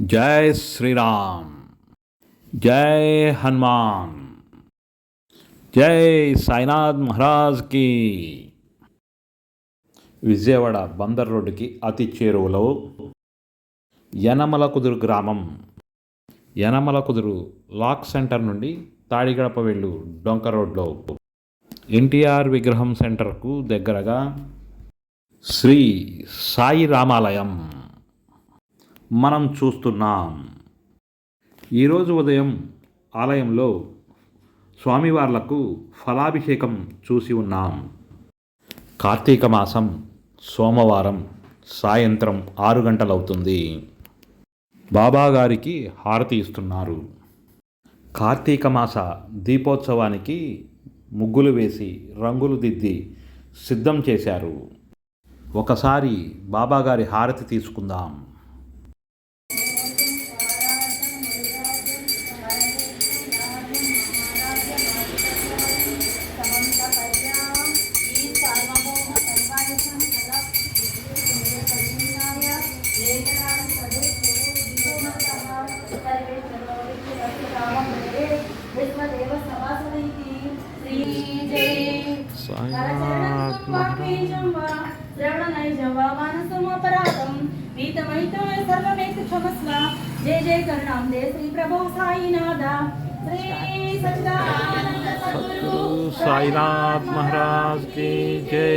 జై శ్రీరామ్. జై హనుమాన్. జై సాయినాథ్ మహారాజ్కి విజయవాడ బందర్ రోడ్డుకి అతి చేరువలో యనమల కుదురు గ్రామం. యనమల కుదురు లాక్ సెంటర్ నుండి తాడిగడప వెళ్ళు డొంక రోడ్లో. ఎన్టీఆర్ విగ్రహం సెంటర్కు దగ్గరగా శ్రీ సాయి రామాలయం. మనం చూస్తున్నాం. ఈరోజు ఉదయం ఆలయంలో స్వామివార్లకు ఫలాభిషేకం చూసి ఉన్నాం. కార్తీక మాసం సోమవారం సాయంత్రం ఆరు గంటలవుతుంది. బాబాగారికి హారతి ఇస్తున్నారు. కార్తీక మాస దీపోత్సవానికి ముగ్గులు వేసి రంగులు దిద్ది సిద్ధం చేశారు. ఒకసారి బాబాగారి హారతి తీసుకుందాం. జయ జయ కరుణాం దే శ్రీ ప్రభో సాయినాథ శ్రీ సచ్చిదానంద సద్గురు సాయినాథ్ మహారాజ్కి జై.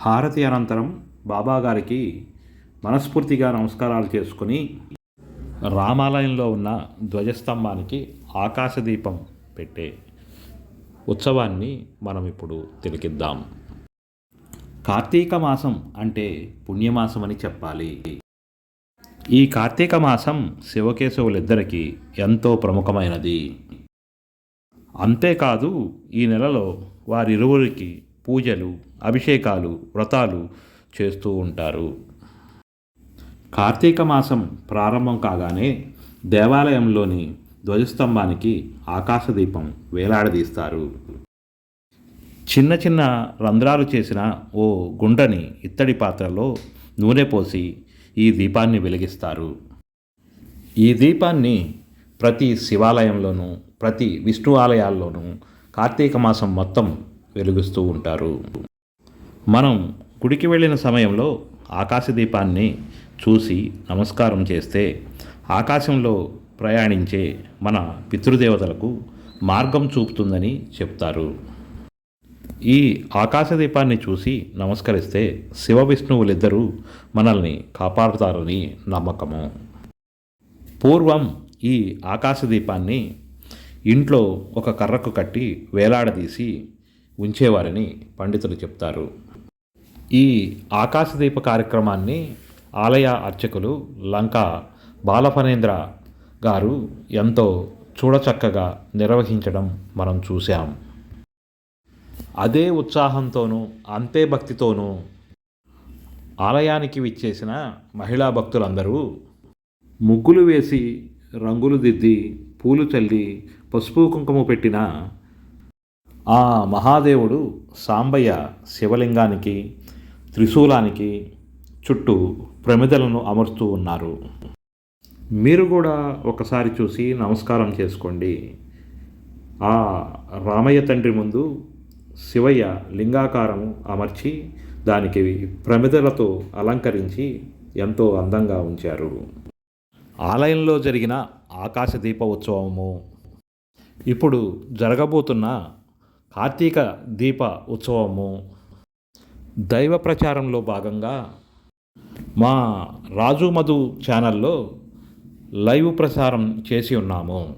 హారతి అనంతరం బాబాగారికి మనస్ఫూర్తిగా నమస్కారాలు చేసుకుని రామాలయంలో ఉన్న ధ్వజస్తంభానికి ఆకాశదీపం పెట్టే ఉత్సవాన్ని మనం ఇప్పుడు తిలకిద్దాం. కార్తీక మాసం అంటే పుణ్యమాసం అని చెప్పాలి. ఈ కార్తీక మాసం శివకేశవులిద్దరికీ ఎంతో ప్రముఖమైనది. అంతేకాదు ఈ నెలలో వారిరువురికి పూజలు అభిషేకాలు వ్రతాలు చేస్తూ ఉంటారు. కార్తీక మాసం ప్రారంభం కాగానే దేవాలయంలోని ధ్వజస్తంభానికి ఆకాశదీపం వేలాడదీస్తారు. చిన్న చిన్న రంధ్రాలు చేసిన ఓ గుండని ఇత్తడి పాత్రలో నూనె పోసి ఈ దీపాన్ని వెలిగిస్తారు. ఈ దీపాన్ని ప్రతి శివాలయంలోనూ ప్రతి విష్ణు ఆలయాల్లోనూ కార్తీక మాసం మొత్తం వెలిగిస్తూ ఉంటారు. మనం గుడికి వెళ్ళిన సమయంలో ఆకాశదీపాన్ని చూసి నమస్కారం చేస్తే ఆకాశంలో ప్రయాణించే మన పితృదేవతలకు మార్గం చూపుతుందని చెప్తారు. ఈ ఆకాశదీపాన్ని చూసి నమస్కరిస్తే శివ విష్ణువులిద్దరూ మనల్ని కాపాడుతారని నమ్మకము. పూర్వం ఈ ఆకాశదీపాన్ని ఇంట్లో ఒక కర్రకు కట్టి వేలాడదీసి ఉంచేవారని పండితులు చెప్తారు. ఈ ఆకాశదీప కార్యక్రమాన్ని ఆలయ అర్చకులు లంక బాలఫనేంద్ర గారు ఎంతో చూడచక్కగా నిర్వహించడం మనం చూశాం. అదే ఉత్సాహంతోనూ అంతే భక్తితోనూ ఆలయానికి విచ్చేసిన మహిళా భక్తులందరూ ముగ్గులు వేసి రంగులు దిద్ది పూలు చల్లి పసుపు కుంకుమ పెట్టిన ఆ మహాదేవుడు సాంబయ్య శివలింగానికి త్రిశూలానికి చుట్టూ ప్రమిదలను అమర్చుతూ ఉన్నారు. మీరు కూడా ఒకసారి చూసి నమస్కారం చేసుకోండి. ఆ రామయ్య తండ్రి ముందు శివయ్య లింగాకారం అమర్చి దానికి ప్రమిదలతో అలంకరించి ఎంతో అందంగా ఉంచారు. ఆలయంలో జరిగిన ఆకాశ దీప ఉత్సవము ఇప్పుడు జరగబోతున్న కార్తీక దీప ఉత్సవము. దైవ ప్రచారంలో భాగంగా మా రాజు మధు ఛానల్లో లైవ్ ప్రసారం చేసి ఉన్నాము.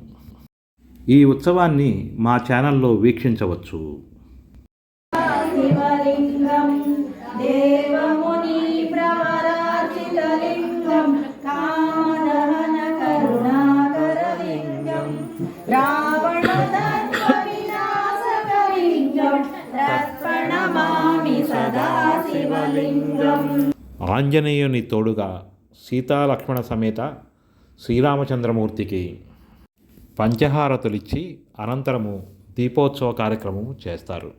ఈ ఉత్సవాన్ని మా ఛానల్లో వీక్షించవచ్చు. శివలింగం ఆంజనేయుని తోడుగా సీతాలక్ష్మణ సమేత శ్రీరామచంద్రమూర్తికి పంచహారతులిచ్చి అనంతరము దీపోత్సవ కార్యక్రమం చేస్తారు.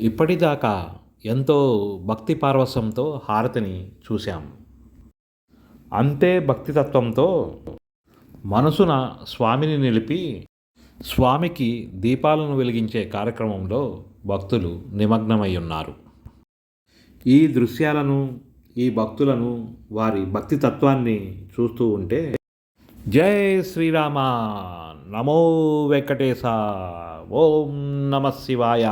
ఇప్పటిదాకా ఎంతో భక్తి పార్వసంతో హారతిని చూశాం. అంతే భక్తితత్వంతో మనసున స్వామిని నిలిపి స్వామికి దీపాలను వెలిగించే కార్యక్రమంలో భక్తులు నిమగ్నమై ఉన్నారు. ఈ దృశ్యాలను ఈ భక్తులను వారి భక్తి తత్వాన్ని చూస్తూ ఉంటే జై శ్రీరామ నమో వెంకటేశ ఓం నమ శివాయ.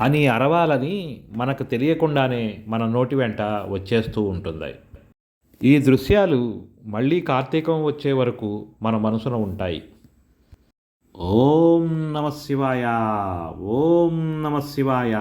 అని అరవాలని మనకు తెలియకుండానే మన నోటి వెంట వచ్చేస్తూ ఉంటుంది. ఈ దృశ్యాలు మళ్ళీ కార్తీకం వచ్చే వరకు మన మనసున ఉంటాయి. ఓం నమ శివాయ ఓం నమ శివాయ.